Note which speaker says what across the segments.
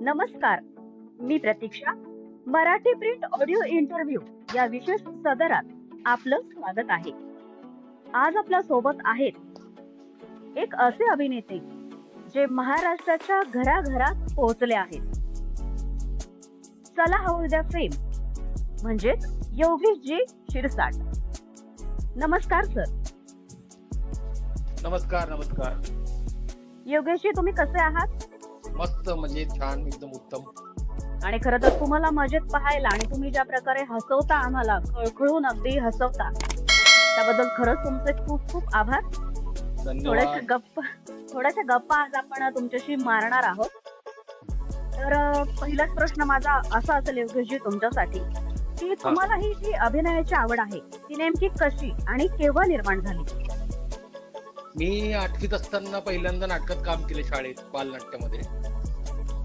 Speaker 1: नमस्कार. मी Pratiksha Marathi print audio interview या विशेष सदरात आपलं स्वागत आहे. आज आपल्यासोबत आहेत एक असे अभिनेते जे महाराष्ट्राच्या घराघरात पोहोचले आहेत. चला हवं उद्या फेम म्हणजेच योगेशजी शिरसाट. नमस्कार सर
Speaker 2: नमस्कार नमस्कार.
Speaker 1: योगेशजी तुम्ही कसे आहात?
Speaker 2: मस्त म्हणजे छान एकदम उत्तम.
Speaker 1: आणि खरं तर तुम्हाला मजेत पाहायला आणि तुम्ही ज्या प्रकारे हसवता आम्हाला खळखळून अगदी हसवता त्याबद्दल खरंच तुमचे खूप खूप आभार. थोड्याशा गप्पा थोड्याशा गप्पा आज आपण तुमच्याशी मारणार आहोत. तर पहिलाच प्रश्न माझा असा असेल योगेशजी तुमच्यासाठी की तुम्हाला ही जी अभिनयाची आवड आहे ती नेमकी कशी आणि केव्हा निर्माण झाली?
Speaker 2: मी आठवीत असताना पहिल्यांदा नाटकात काम केले शाळेत बालनाट्यामध्ये.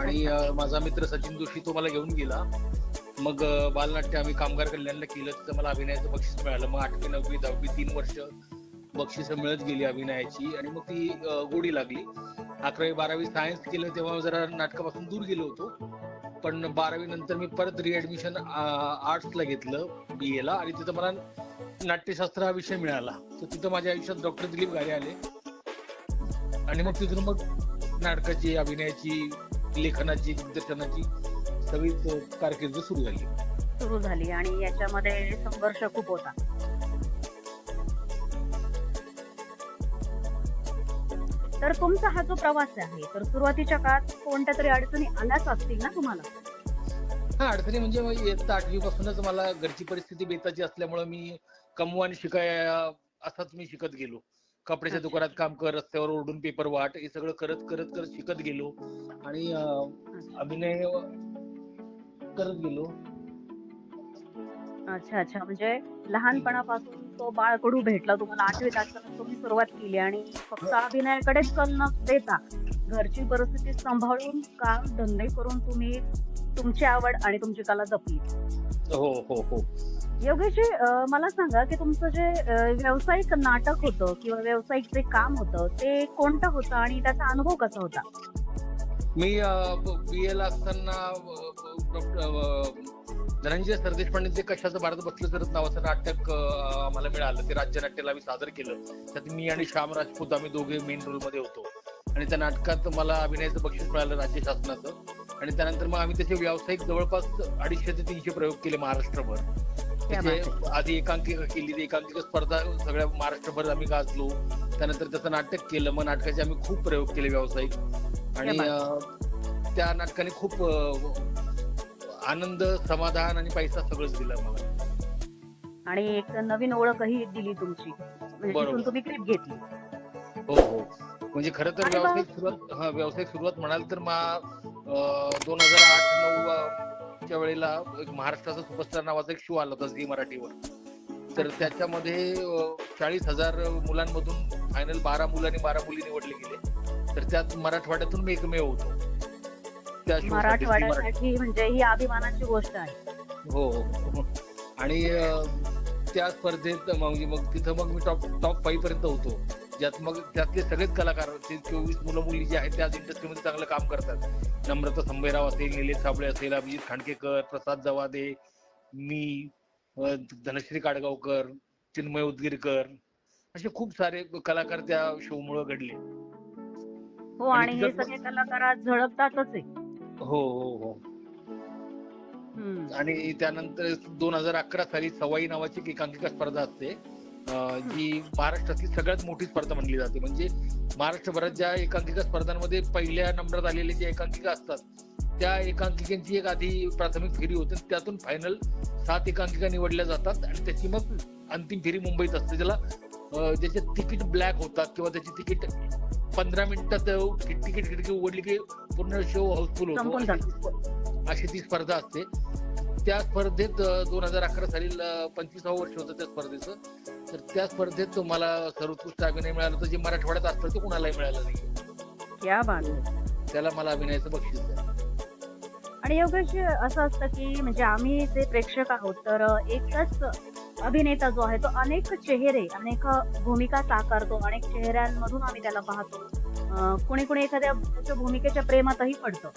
Speaker 2: आणि माझा मित्र सचिन जोशी तो मला घेऊन गेला. मग बालनाट्य आम्ही कामगार कल्याणला केलं तिथं मला अभिनयाचं बक्षीस मिळालं. मग आठवी नववी दहावी तीन वर्ष बक्षीस मिळत गेली अभिनयाची. आणि मग ती गोडी लागली. अकरावी बारावी सायन्स केलं तेव्हा जरा नाटकापासून दूर गेलो होतो. पण बारावी नंतर मी परत रिऍडमिशन आर्ट्सला घेतलं बी ला. आणि तिथं मला नाट्यशास्त्र हा विषय मिळाला. तर तिथं माझ्या आयुष्यात डॉक्टर दिलीप घारे आले. आणि मग तिथून मग नाटकाची अभिनयाची लेखनाची दिग्दर्शनाची सगळी कारकीर्द सुरू झाली.
Speaker 1: सुरू झाली आणि याच्यामध्ये संघर्ष खूप होता. तर तुमचा हा जो प्रवास आहे तर सुरुवातीच्या काळात कोणत्या तरी अडचणी आल्याच असतील ना तुम्हाला?
Speaker 2: हा अडचणी म्हणजे इयत्ता आठवी पासूनच मला घरची परिस्थिती बेताची असल्यामुळे मी कमवा आणि शिकाय असाच मी शिकत गेलो. कपड्याच्या. दुकानात काम कर रस्त्यावर ओरडून पेपर वाट हे सगळं करत करत करत शिकत गेलो. आणि अभिनय करत गेलो.
Speaker 1: अच्छा अच्छा. म्हणजे लहानपणापासून तो बाळकडू भेटला तुम्हाला आठवीत असताना तुम्ही सुरुवात केली आणि फक्त अभिनयाकडेच कल न देता घरची परिस्थिती सांभाळून काम धंदे करून तुम्ही तुमची आवड आणि तुमची कला जपली.
Speaker 2: हो हो हो.
Speaker 1: योगेशजी अं, मला सांगा की तुमचं जे व्यावसायिक नाटक होतं किंवा व्यावसायिक जे काम होतं ते कोणतं होतं आणि त्याचा अनुभव कसा होता?
Speaker 2: मी बी ला असताना धनंजय सरदेशपांडे ते कशाचं भारत बसलं करत नावाचं नाटक आम्हाला मिळालं. ते राज्य नाट्याला आम्ही सादर केलं. त्यात मी आणि श्याम राजपूत आम्ही दोघे मेन रोलमध्ये होतो. आणि त्या नाटकात मला अभिनयाचं बक्षीस मिळालं राज्य शासनाचं. आणि त्यानंतर मग आम्ही त्याचे व्यावसायिक जवळपास अडीचशे ते तीनशे प्रयोग केले महाराष्ट्रभर. त्याचे. आधी एकांकिका केली ती एकांकिका स्पर्धा सगळ्या महाराष्ट्रभर आम्ही गाजलो. त्यानंतर त्याचं नाटक केलं मग नाटकाचे आम्ही खूप प्रयोग केले व्यावसायिक. आणि त्या नाटकाने खूप आनंद समाधान आणि पैसा सगळंच दिलं मला
Speaker 1: आणि एक नवीन ओळखही दिली तुमची. म्हणजे. तिथून तुम्ही क्लिप घेतली.
Speaker 2: हो हो. म्हणजे खरं तर
Speaker 1: आणि
Speaker 2: व्यावसायिक सुरुवात हा व्यावसायिक सुरुवात म्हणाल तर मा दोन हजार आठ नऊ च्या वेळेला एक महाराष्ट्राचा सुपरस्टार नावाचा एक शो आला होता झी मराठीवर तर. त्याच्यामध्ये चाळीस हजार मुलांमधून फायनल बारा मुलं आणि बारा मुली निवडले गेले तर त्यात मराठवाड्यातून मी एकमेव होतो त्या.
Speaker 1: मराठवाड्यासाठी म्हणजे ही अभिमानाची गोष्ट आहे
Speaker 2: हो हो. आणि अं, त्या स्पर्धेत म्हणजे मग तिथं मग मी टॉप टॉप फाईव्ह पर्यंत होतो ज्यात मग त्यातले सगळेच कलाकार ते चोवीस मुलं मुली जे आहेत त्याच इंडस्ट्रीमध्ये चांगलं काम करतात. नम्रता संभेराव असेल निलेश साबळे असेल अभिजित खांडकेकर प्रसाद जवादे मी धनश्री काडगावकर चिन्मय उदगीरकर असे खूप सारे कलाकार त्या शो मुळे घडले.
Speaker 1: हो
Speaker 2: आणि
Speaker 1: हे सगळे कलाकार आज झळकतातच
Speaker 2: हो. हो हो. आणि त्यानंतर दोन हजार अकरा साली सवाई नावाची एक एकांकिका स्पर्धा असते. जी महाराष्ट्रातली सगळ्यात मोठी स्पर्धा म्हणली जाते. म्हणजे महाराष्ट्रभरात ज्या एकांकिका स्पर्धांमध्ये पहिल्या नंबरात आलेले जे एकांकिका असतात त्या एकांकिकांची एक आधी प्राथमिक फेरी होते. त्यातून फायनल सात एकांकिका निवडल्या जातात आणि त्याची मग अंतिम फेरी मुंबईत असते. ज्याला ज्याचे तिकीट ब्लॅक होतात किंवा त्याची तिकीट पंधरा मिनिटात तिकीट खिडकी उघडली की पूर्ण शो हाऊसफुल होतो. अशी ती स्पर्धा असते. त्या स्पर्धेत दोन हजार अकरा साली पंचवीसावं वर्ष होतं त्या स्पर्धेचं. तर त्या स्पर्धेत मला सर्वोत्कृष्ट अभिनय मिळालं होतं. जे मराठवाड्यात असतं ते कुणालाही मिळालं नाही.
Speaker 1: आहे.
Speaker 2: त्याला मला अभिनयाचं बक्षीस आहे
Speaker 1: आणि योगेश असं असतं की म्हणजे आम्ही जे प्रेक्षक आहोत तर एकच अभिनेता जो आहे तो अनेक चेहरे अनेक भूमिका साकारतो. अनेक चेहऱ्यांमधून आम्ही त्याला पाहतो. कुणी कुणी एखाद्या भूमिकेच्या प्रेमातही पडतं.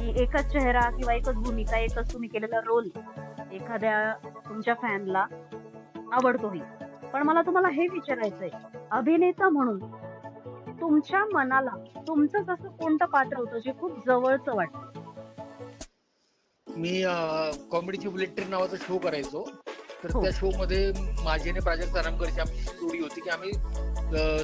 Speaker 1: की एकच चेहरा किंवा एकच भूमिका एकच तुम्ही केलेला रोल एखाद्या तुमच्या फॅनला आवडतोही पण मला तुम्हाला हे विचारायचंय अभिनेता म्हणून तुमच्या मनाला तुमचं असं कोणतं पात्र होतं जे खूप जवळचं वाटतं?
Speaker 2: मी कॉमेडीची बुलेट ट्रेन नावाचा शो करायचो. तर
Speaker 1: हो.
Speaker 2: त्या शो मध्ये माझी आणि प्राजक्त आरामकरची आमची जोडी होती की आम्ही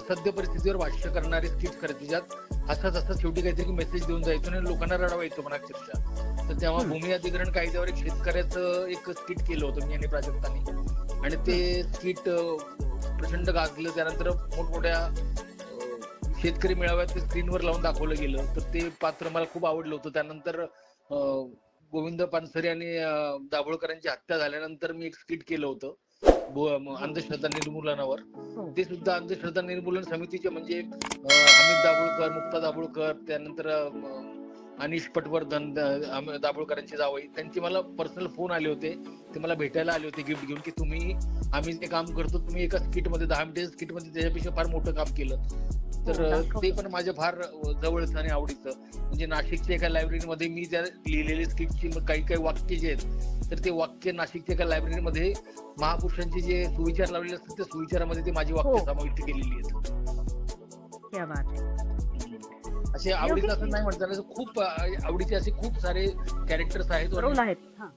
Speaker 2: सद्य परिस्थितीवर भाष्य करणारे स्किट करत त्याच्यात हसत हसत शेवटी काहीतरी मेसेज देऊन जायचो आणि लोकांना रडवायचो म्हणा अक्षरशः. तर तेव्हा. भूमी अधिग्रहण कायद्यावर एक शेतकऱ्याचं एक स्किट केलं होतं मी आणि प्राजक्तानी. आणि ते स्किट प्रचंड गाजलं. त्यानंतर मोठमोठ्या शेतकरी मेळाव्यात ते स्क्रीनवर लावून दाखवलं गेलं. तर ते पात्र मला खूप आवडलं होतं. त्यानंतर गोविंद पानसरे आणि दाभोळकरांची हत्या झाल्यानंतर मी एक स्किट केलं होतं. अंधश्रद्धा निर्मूलनावर
Speaker 1: हो.
Speaker 2: ते सुद्धा अंधश्रद्धा निर्मूलन समितीचे म्हणजे हमीद दाभोळकर मुक्ता दाभोळकर त्यानंतर अनिश पटवर्धन दाभोळकरांचे जावई त्यांचे मला पर्सनल फोन आले होते. ते मला भेटायला आले होते गिफ्ट घेऊन की तुम्ही आम्ही जे काम करतो तुम्ही एका स्किटमध्ये दहा मिनिटे स्किटमध्ये त्याच्यापेक्षा फार मोठं काम केलं. तर
Speaker 1: हो.
Speaker 2: ते पण माझ्या फार जवळचं आणि आवडीचं. म्हणजे नाशिकच्या एका लायब्ररीमध्ये मी त्या लिहिलेली स्किटची काही काही वाक्य जे आहेत तर ते वाक्य नाशिकच्या एका लायब्ररीमध्ये महापुरुषांचे जे सुविचार लावलेले असतात त्या सुविचारामध्ये ते माझी वाक्य
Speaker 1: हो.
Speaker 2: समाविष्ट केलेली आहेत. असे आवडीचं असं नाही म्हणता. खूप आवडीचे असे खूप सारे कॅरेक्टर्स आहेत
Speaker 1: रोल आहेत हा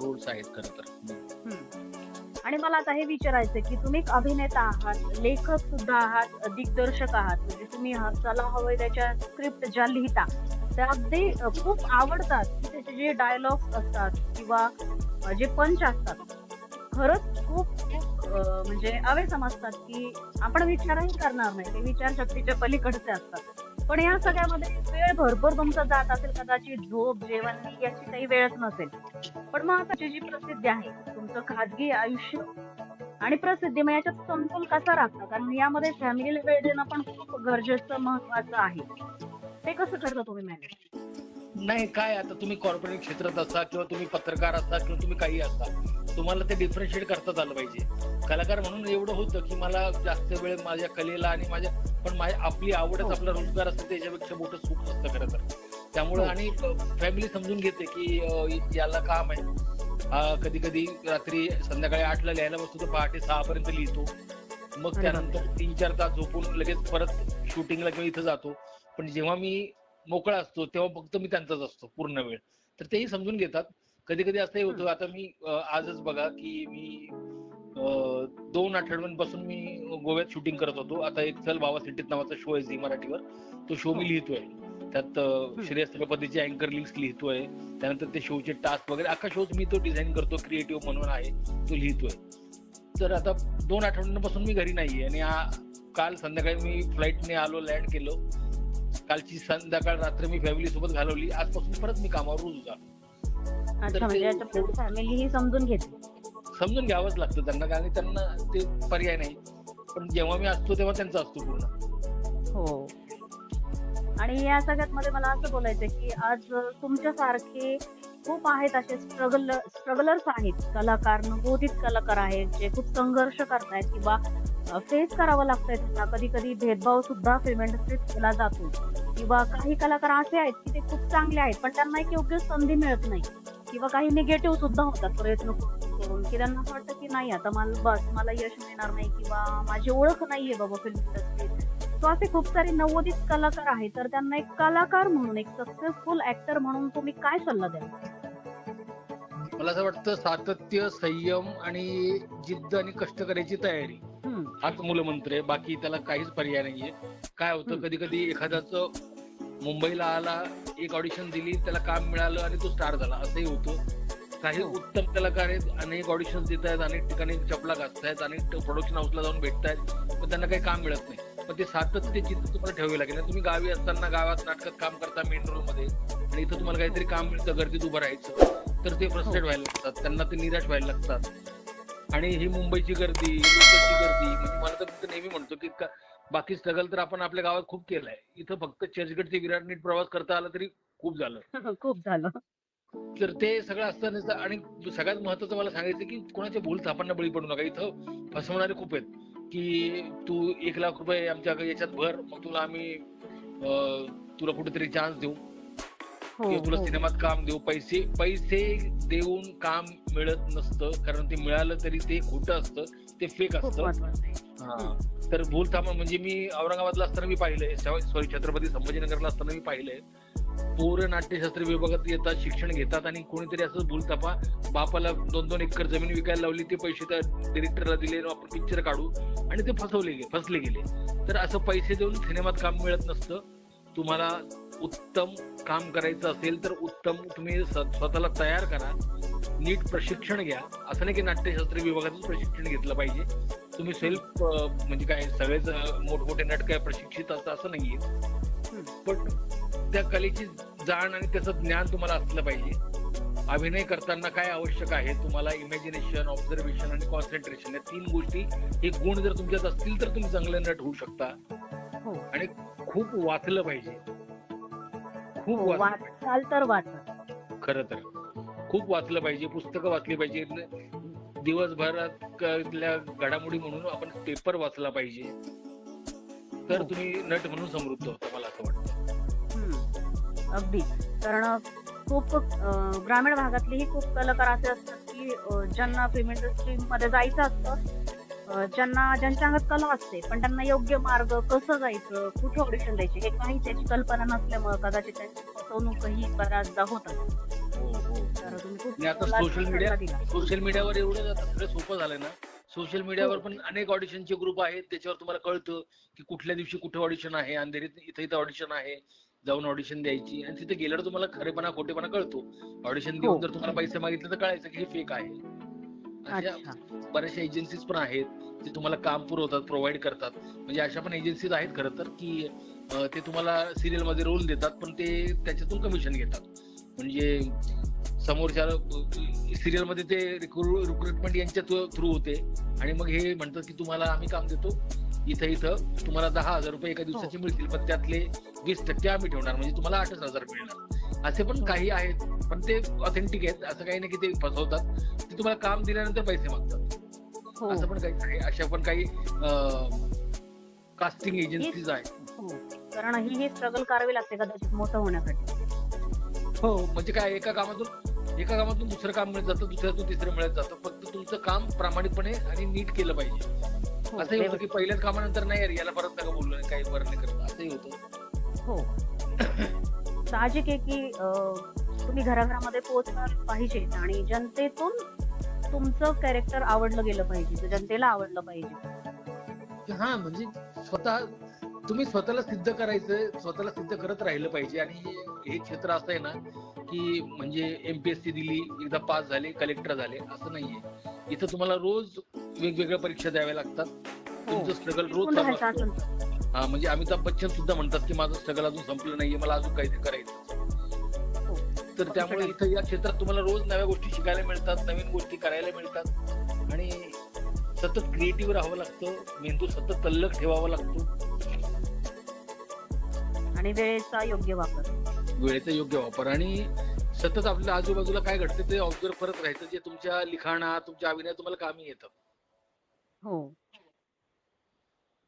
Speaker 2: रोल्स आहेत खरं तर.
Speaker 1: आणि मला आता हे विचारायचं की तुम्ही एक अभिनेता आहात लेखक सुद्धा आहात दिग्दर्शक आहात म्हणजे तुम्ही हा चला हवंय त्याच्या स्क्रिप्ट ज्या लिहिता त्या अगदी खूप आवडतात की त्याचे जे डायलॉग्स असतात किंवा जे पंच असतात खरंच खूप म्हणजे अवे समजतात की आपण विचारही करणार नाही ते विचारशक्तीच्या पलीकडचे असतात पण या सगळ्यामध्ये वेळ भरपूर तुमचा जात असेल कदाचित झोप जेवण याची काही वेळच नसेल. पण मग आता जी प्रसिद्धी आहे तुमचं खाजगी आयुष्य आणि प्रसिद्धी मग याच्यात समतोल कसा राखता? कारण यामध्ये फॅमिलीला वेळ देणं पण खूप गरजेचं महत्वाचं आहे. ते कसं करता तुम्ही मॅनेज
Speaker 2: नाही काय आता तुम्ही कॉर्पोरेट क्षेत्रात असा किंवा तुम्ही पत्रकार असा किंवा तुम्ही काही असा तुम्हाला ते डिफरन्शिएट करताच आलं पाहिजे. कलाकार म्हणून एवढं होतं की मला जास्त वेळ माझ्या कलेला आणि माझ्या पण माझ्या आपली आवडच
Speaker 1: हो.
Speaker 2: आपला रोजगार असतं त्याच्यापेक्षा मोठं सुख नसतं खरं तर. त्यामुळे
Speaker 1: हो.
Speaker 2: आणि फॅमिली समजून घेते की याला काम आहे. कधी कधी रात्री संध्याकाळी आठला लिहायला बसतो तर पहाटे सहा पर्यंत लिहितो. मग त्यानंतर तीन चार तास झोपून लगेच परत शूटिंगला किंवा इथं जातो. पण जेव्हा मी मोकळा असतो तेव्हा फक्त मी त्यांचाच असतो पूर्ण वेळ. तर तेही समजून घेतात. कधी कधी असंही होतं आता मी आजच बघा की मी दोन आठवड्यांपासून मी गोव्यात शूटिंग करत होतो. आता एक चल बाबा सिटीत नावाचा शो आहे झी मराठीवर. तो शो मी
Speaker 1: हो.
Speaker 2: लिहितोय. त्यात श्रेयस तिरुपतीचे अँकर लिंक्स लिहितोय. त्यानंतर ते शोचे टास्क वगैरे अख्खा शोच मी तो डिझाईन करतो क्रिएटिव्ह म्हणून आहे तो लिहितोय. तर आता दोन आठवड्यांपासून मी घरी नाहीये आणि काल संध्याकाळी मी फ्लाईटने आलो लँड केलो. कालची संध्याकाळ रात्र मी फॅमिली सोबत घालवली. आजपासून परत मी कामावर रोज
Speaker 1: म्हणजे याच्यामध्ये फॅमिली ही समजून घेते.
Speaker 2: समजून घ्यावंच लागतं त्यांना कारण त्यांना ते पर्याय नाही. पण जेव्हा मी असतो तेव्हा त्यांचा असतो पूर्ण.
Speaker 1: हो. आणि या सगळ्यात मध्ये मला असं बोलायचं की आज तुमच्यासारखे खूप आहेत असे स्ट्रगल स्ट्रगलर्स आहेत कलाकार नवोदित कलाकार आहेत जे खूप संघर्ष करतायत किंवा फेस करावं लागतंय त्यांना. कधी कधी भेदभाव सुद्धा फिल्म इंडस्ट्रीत केला जातो. किंवा काही कलाकार असे आहेत की ते खूप चांगले आहेत पण त्यांना एक योग्य संधी मिळत नाही. किंवा काही निगेटिव्ह सुद्धा होतात प्रयत्न करून की त्यांना असं वाटतं की नाही आता मला बस मला यश मिळणार नाही किंवा माझी ओळख नाहीये बाबा फिल्म इंडस्ट्रीत सो असे खूप सारे नवोदित कलाकार आहेत. तर त्यांना एक कलाकार म्हणून एक सक्सेसफुल ऍक्टर म्हणून तुम्ही काय सल्ला द्याल?
Speaker 2: मला असं वाटतं सातत्य संयम आणि जिद्द आणि कष्ट करायची तयारी. हाच मूलमंत्र आहे. बाकी त्याला काहीच पर्याय नाहीये. काय होतं. कधी कधी एखाद्याच मुंबईला आला एक ऑडिशन दिली त्याला काम मिळालं आणि तो स्टार झाला. असंही होतं. काही
Speaker 1: हो.
Speaker 2: उत्तम कलाकार आहेत अनेक ऑडिशन देत आहेत अनेक ठिकाणी चपला घासतायत अनेक प्रोडक्शन हाऊसला जाऊन भेटतायत पण त्यांना काही काम मिळत नाही. पण ते सातत्य जिद्द तुम्हाला ठेवावी लागेल. तुम्ही गावी असताना गावात नाटकात काम करता मेन रोलमध्ये आणि इथं तुम्हाला काहीतरी काम मिळतं गर्दीत उभं राहायचं तर ते फ्रस्ट्रेट
Speaker 1: हो.
Speaker 2: व्हायला लागतात. त्यांना ते निराश व्हायला लागतात. आणि ही मुंबईची गर्दी लोकलची गर्दी म्हणजे मला तर तर नेहमी म्हणतो की का- बाकी स्ट्रगल तर आपण आपल्या गावात खूप केलाय. इथं फक्त चर्चगेट ते विराट नीट प्रवास करता आला तरी खूप झालं.
Speaker 1: खूप झालं.
Speaker 2: तर ते सगळं असताना आणि सगळ्यात महत्वाचं मला सांगायचं की कोणाच्या भूल थापांना बळी पडू नका. इथं फसवणारे खूप आहेत की तू एक लाख रुपये आमच्या याच्यात भर मग तुला आम्ही तुला कुठेतरी चान्स देऊ.
Speaker 1: हो
Speaker 2: किंवा तुला
Speaker 1: हो.
Speaker 2: सिनेमात काम देऊ पैसे पैसे देऊन काम मिळत नसतं कारण ते मिळालं तरी ते खोटं असतं ते फेक असतं. हा. तर भूलथामा म्हणजे मी औरंगाबादला असताना मी पाहिलंय. सॉरी छत्रपती संभाजीनगरला असताना मी पाहिलंय. पोरं नाट्यशास्त्र विभागात येतात शिक्षण घेतात आणि कोणीतरी असं भूलथापा बापाला दोन दोन एकर जमीन विकायला लावली ते पैसे त्या डिरेक्टरला दिले आपण पिक्चर काढू आणि ते फसवले गे फसले गेले. तर असं पैसे देऊन सिनेमात काम मिळत नसतं. तुम्हाला उत्तम काम करायचं असेल तर उत्तम तुम्ही स्वतःला तयार करा. नीट प्रशिक्षण घ्या. असं नाही की नाट्यशास्त्र विभागातच प्रशिक्षण घेतलं पाहिजे. तुम्ही सेल्फ म्हणजे काय सगळेच मोठमोठे नट काय प्रशिक्षित असतं असं नाहीये. पण त्या कलेची जाण आणि त्याचं ज्ञान तुम्हाला असलं पाहिजे. अभिनय करताना काय आवश्यक आहे? तुम्हाला इमॅजिनेशन ऑब्झर्वेशन आणि कॉन्सन्ट्रेशन या तीन गोष्टी हे गुण जर तुमच्यात असतील तर तुम्ही चांगले नट होऊ शकता.
Speaker 1: हो.
Speaker 2: आणि खूप वाचलं पाहिजे. खूप
Speaker 1: हो,
Speaker 2: वाच
Speaker 1: वाचाल तर वाचा.
Speaker 2: खरं तर. खूप वाचलं पाहिजे पुस्तकं वाचली पाहिजे. दिवसभरात घडामोडी म्हणून आपण पेपर वाचला पाहिजे. तर
Speaker 1: हो.
Speaker 2: तुम्ही नट म्हणून समृद्ध होता मला असं वाटतं.
Speaker 1: अगदी. कारण खूप ग्रामीण भागातलेही खूप कलाकार असे असतात की ज्यांना फिल्म इंडस्ट्री मध्ये जायचं असतं. ज्यांना ज्यांच्या अंगात कला असते पण त्यांना योग्य मार्ग कसं जायचं कुठे ऑडिशन द्यायची हे काही त्याची कल्पना नसल्यामुळे कदाचित त्यांची फसवणूकही बऱ्याचदा
Speaker 2: हो हो
Speaker 1: तर तुम्ही
Speaker 2: आता
Speaker 1: सल्ला
Speaker 2: media-
Speaker 1: दिला.
Speaker 2: सोशल मीडियावर एवढं सोपं झालंय ना सोशल मीडियावर. पण अनेक ऑडिशनचे ग्रुप आहेत त्याच्यावर तुम्हाला कळतं की कुठल्या दिवशी कुठे ऑडिशन आहे अंधेरीत इथं इथं ऑडिशन आहे जाऊन ऑडिशन द्यायची आणि तिथे गेल्यावर तुम्हाला खरेपणा खोटेपणा कळतो ऑडिशन देऊन
Speaker 1: हो.
Speaker 2: जर तुम्हाला पैसे मागितले तर कळायचं की हे फेक आहे अशा
Speaker 1: अच्छा.
Speaker 2: बऱ्याचशा एजन्सीज पण आहेत ते तुम्हाला काम पुरवतात प्रोव्हाइड करतात. म्हणजे अशा पण एजन्सीज आहेत खरं तर की ते तुम्हाला सिरियलमध्ये रोल देतात पण ते त्याच्यातून कमिशन घेतात. म्हणजे समोरच्या सिरियलमध्ये ते रिक्रुटमेंट यांच्या थ्रू होते. आणि मग हे म्हणतात की तुम्हाला आम्ही काम देतो इथं इथं. तुम्हाला दहा हजार रुपये एका दिवसाचे मिळतील पण त्यातले वीस टक्के आम्ही ठेवणार. म्हणजे तुम्हाला आठच हजार मिळणार. असे पण. काही आहेत पण ते ऑथेंटिक आहेत. असं काही नाही की ते फसवतात. ते तुम्हाला काम दिल्यानंतर पैसे मागतात.
Speaker 1: हो.
Speaker 2: असं पण काही आहे. अशा पण काही कास्टिंग एजन्सीज आहेत.
Speaker 1: हो. कारण ही ही स्ट्रगल करावी लागते कदाचित मोठं होण्यासाठी.
Speaker 2: हो. म्हणजे काय एका कामातून एका कामातून दुसरं काम मिळत जातं दुसऱ्यातून तिसरं मिळत जातं. फक्त तुमचं काम प्रामाणिकपणे आणि नीट केलं पाहिजे.
Speaker 1: हो,
Speaker 2: असंही होतं. की पहिल्याच कामानंतर नाही यार याला परत नका बोललो नाही काही बरं नाही करत असंही होतं.
Speaker 1: हो. साहजिक आहे की तुम्ही घराघरामध्ये पोहोचणार पाहिजे आणि जनतेतून तुमचं कॅरेक्टर आवडलं गेलं पाहिजे जनतेला आवडलं पाहिजे.
Speaker 2: हा म्हणजे स्वतः तुम्ही स्वतःला सिद्ध करायचं स्वतःला सिद्ध करत राहिलं पाहिजे आणि हे क्षेत्र असं आहे ना की म्हणजे एमपीएससी दिली एकदा पास झाले कलेक्टर झाले असं नाहीये. इथं तुम्हाला रोज वेगवेगळ्या परीक्षा द्याव्या लागतात. तुमचं स्ट्रगल रोज हा म्हणजे अमिताभ बच्चन सुद्धा म्हणतात की माझं स्ट्रगल अजून संपलं नाहीये मला अजून काहीतरी करायचं
Speaker 1: हो.
Speaker 2: तर त्यामुळे इथं या क्षेत्रात तुम्हाला रोज नव्या गोष्टी शिकायला मिळतात नवीन गोष्टी करायला मिळतात. आणि सतत क्रिएटिव्ह राहावं लागतं मेंदू सतत तल्लक ठेवावा लागतो.
Speaker 1: आणि वेळेचा योग्य वापर.
Speaker 2: वेळेचा योग्य वापर. आणि सतत आपल्या आजूबाजूला काय घडतं ते ऑब्झर्व करत राहायचं जे तुमच्या लिखाणात तुमच्या अभिनयात तुम्हाला कामी येतं.
Speaker 1: हो.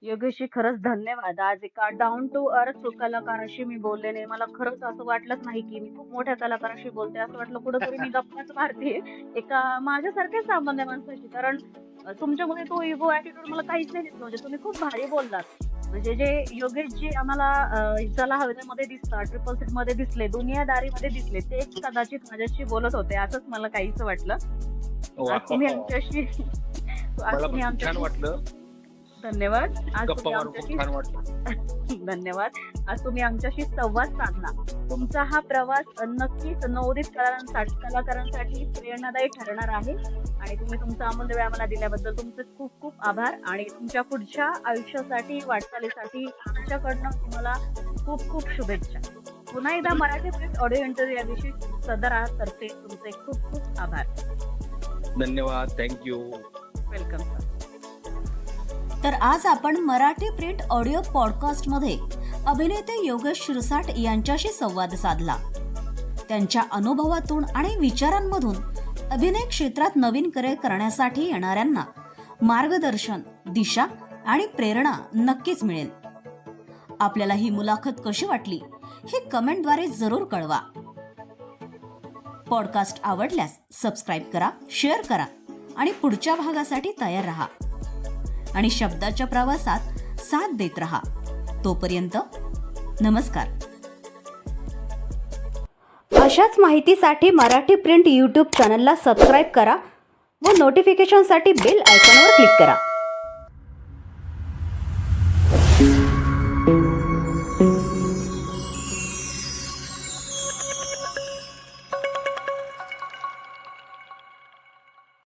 Speaker 1: योगेशजी खरंच धन्यवाद. आज एका डाऊन टू अर्थ कलाकाराशी मी बोलले नाही मला खरंच असं वाटलंच नाही की मी खूप मोठ्या कलाकाराशी बोलते. असं वाटलं कुठंतरी मी गप्पाच मारते. एका माझ्यासारख्या सामान्य माणसाशी. कारण तुमच्यामध्ये तो इगो ऍटिट्यूड मला काहीच नाही दिसलं म्हणजे तुम्ही खूप भारी बोललात. म्हणजे जे योगेश जी आम्हाला चला हवेमध्ये दिसतात ट्रिपल सीटमध्ये दिसले दुनियादारी मध्ये दिसले ते कदाचित माझ्याशी बोलत होते. असंच मला काहीच वाटलं. आज तुम्ही आमच्याशी
Speaker 2: पण छान
Speaker 1: आमच्याशी
Speaker 2: वाटलं.
Speaker 1: धन्यवाद. आज तुम्ही आमच्याशी धन्यवाद. आज तुम्ही आमच्याशी संवाद साधला. तुमचा हा प्रवास नक्कीच नवोदित कलाकारांसाठी कलाकारांसाठी प्रेरणादायी ठरणार आहे. आणि तुम्ही तुमचा अमूल्य वेळ आम्हाला दिल्याबद्दल तुमचे खूप खूप आभार. आणि तुमच्या पुढच्या आयुष्यासाठी वाटचालीसाठी आमच्याकडनं तुम्हाला खूप खूप शुभेच्छा. पुन्हा एकदा मराठी प्रिंट ऑडिओ इंटरव्ह्यू याविषयी सदर तर्फे तुमचे खूप खूप आभार.
Speaker 2: धन्यवाद. थँक्यू
Speaker 1: वेलकम सर
Speaker 3: तर आज आपण मराठी प्रिंट ऑडिओ पॉडकास्टमध्ये अभिनेते योगेश शिरसाट यांच्याशी संवाद साधला. त्यांच्या अनुभवातून आणि विचारांमधून अभिनय क्षेत्रात नवीन करिअर करण्यासाठी येणाऱ्यांना मार्गदर्शन दिशा आणि प्रेरणा नक्कीच मिळेल. आपल्याला ही मुलाखत कशी वाटली हे कमेंटद्वारे जरूर कळवा. पॉडकास्ट आवडल्यास सबस्क्राईब करा शेअर करा आणि पुढच्या भागासाठी तयार रहा. आणि शब्दाच्या प्रवासात साथ देत रहा. तोपर्यंत नमस्कार. अशाच माहितीसाठी मराठी प्रिंट यूट्यूब चॅनलला सबस्क्राईब करा व नोटिफिकेशनसाठी बेल आयकॉनवर क्लिक करा.